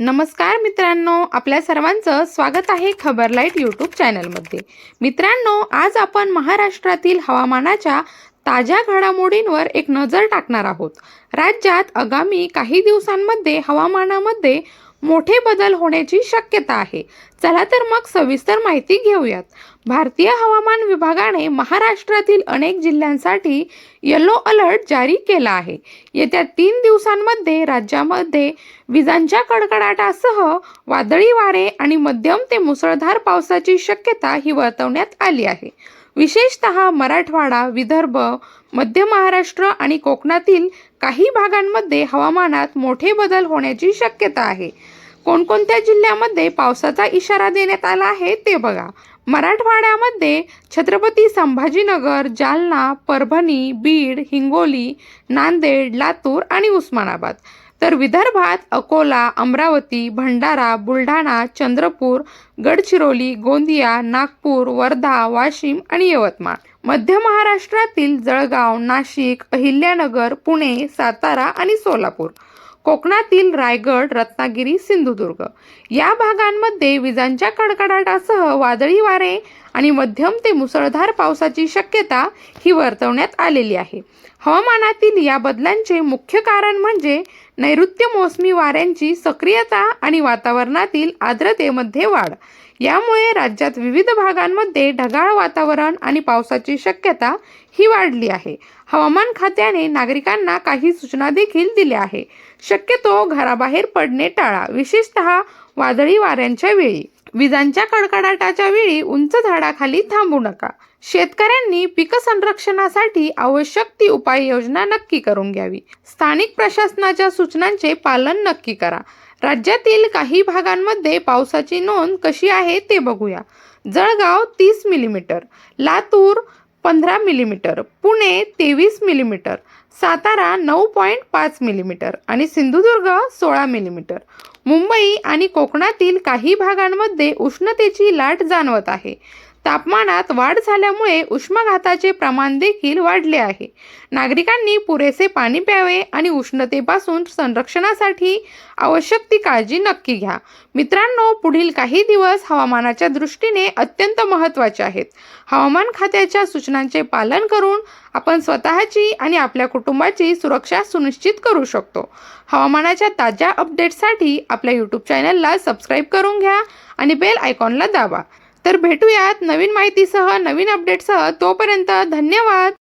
नमस्कार मित्रांनो आपल्या सर्वांचं स्वागत आहे खबर लाइट यूट्यूब चॅनलमध्ये. मित्रांनो आज आपण महाराष्ट्रातील हवामानाच्या ताज्या घडामोडींवर एक नजर टाकणार आहोत. राज्यात आगामी काही दिवसांमध्ये हवामानामध्ये मोठे बदल होण्याची शक्यता आहे. चला तर मग सविस्तर माहिती घेऊयात. भारतीय हवामान विभागाने महाराष्ट्रातील अनेक जिल्ह्यांसाठी येलो अलर्ट जारी केला आहे. येत्या तीन दिवसांमध्ये राज्यामध्ये विजांच्या कडकडाटासह वादळी वारे आणि मध्यम ते मुसळधार पावसाची शक्यता ही वर्तवण्यात आली आहे. विशेषतः मराठवाडा विदर्भ मध्य महाराष्ट्र आणि कोकणातील काही भागांमध्ये हवामानात मोठे बदल होण्याची शक्यता आहे. कोणकोणत्या जिल्ह्यामध्ये पावसाचा इशारा देण्यात आला आहे ते बघा. मराठवाड्यामध्ये छत्रपती संभाजीनगर जालना परभणी बीड हिंगोली नांदेड लातूर आणि उस्मानाबाद. तर विदर्भात अकोला अमरावती भंडारा बुलढाणा चंद्रपूर गडचिरोली गोंदिया नागपूर वर्धा वाशिम आणि यवतमाळ. मध्य महाराष्ट्रातील जळगाव नाशिक अहिल्यानगर पुणे सातारा आणि सोलापूर. कोकणातील रायगड रत्नागिरी सिंधुदुर्ग. या भागांमध्ये विजांच्या कडकडाटासह वादळी वारे आणि मध्यम ते मुसळधार पावसाची शक्यता ही वर्तवण्यात आलेली आहे. हवामानातील या बदलांचे मुख्य कारण म्हणजे नैऋत्य मोसमी वाऱ्यांची सक्रियता आणि वातावरणातील आर्द्रतेमध्ये वाढ. यामुळे राज्यात विविध भागांमध्ये ढगाळ वातावरण आणि पावसाची शक्यता ही वाढली आहे. हवामान खात्याने नागरिकांना काही सूचना देखील दिल्या आहे. शक्यतो घराबाहेर पडणे टाळा. विशेषतः वादळी वाऱ्यांच्या वेळी. विजांच्या कडकडाटाच्या वेळी उंच झाडाखाली थांबू नका. शेतकऱ्यांनी पीक संरक्षणासाठी आवश्यक ती उपाययोजना नक्की करून घ्यावी. स्थानिक प्रशासनाच्या सूचनांचे पालन नक्की करा. राज्यातील काही भागांमध्ये पावसाची नोंद कशी आहे ते बघूया. जळगाव तीस मिलीमीटर लातूर पंधरा मिलीमीटर पुणे तेवीस मिलीमीटर सातारा नऊ पॉईंट पाच मिलीमीटर आणि सिंधुदुर्ग सोळा मिलीमीटर. मुंबई आणि कोकणातील काही भागांमध्ये उष्णतेची लाट जाणवत आहे. तापमानात वाढ झाल्यामुळे उष्माघाताचे प्रमाण देखील वाढले आहे. नागरिकांनी पुरेसे पाणी प्यावे आणि उष्णतेपासून संरक्षणासाठी आवश्यक ती काळजी नक्की घ्या. मित्रांनो पुढील काही दिवस हवामानाच्या दृष्टीने अत्यंत महत्त्वाचे आहेत. हवामान खात्याच्या सूचनांचे पालन करून आपण स्वतःची आणि आपल्या कुटुंबाची सुरक्षा सुनिश्चित करू शकतो. हवामानाच्या ताज्या अपडेट्ससाठी आपल्या यूट्यूब चॅनलला सबस्क्राईब करून घ्या आणि बेल आयकॉनला दाबा. तर भेटूयात नवीन माहितीसह नवीन अपडेटसह तोपर्यंत धन्यवाद!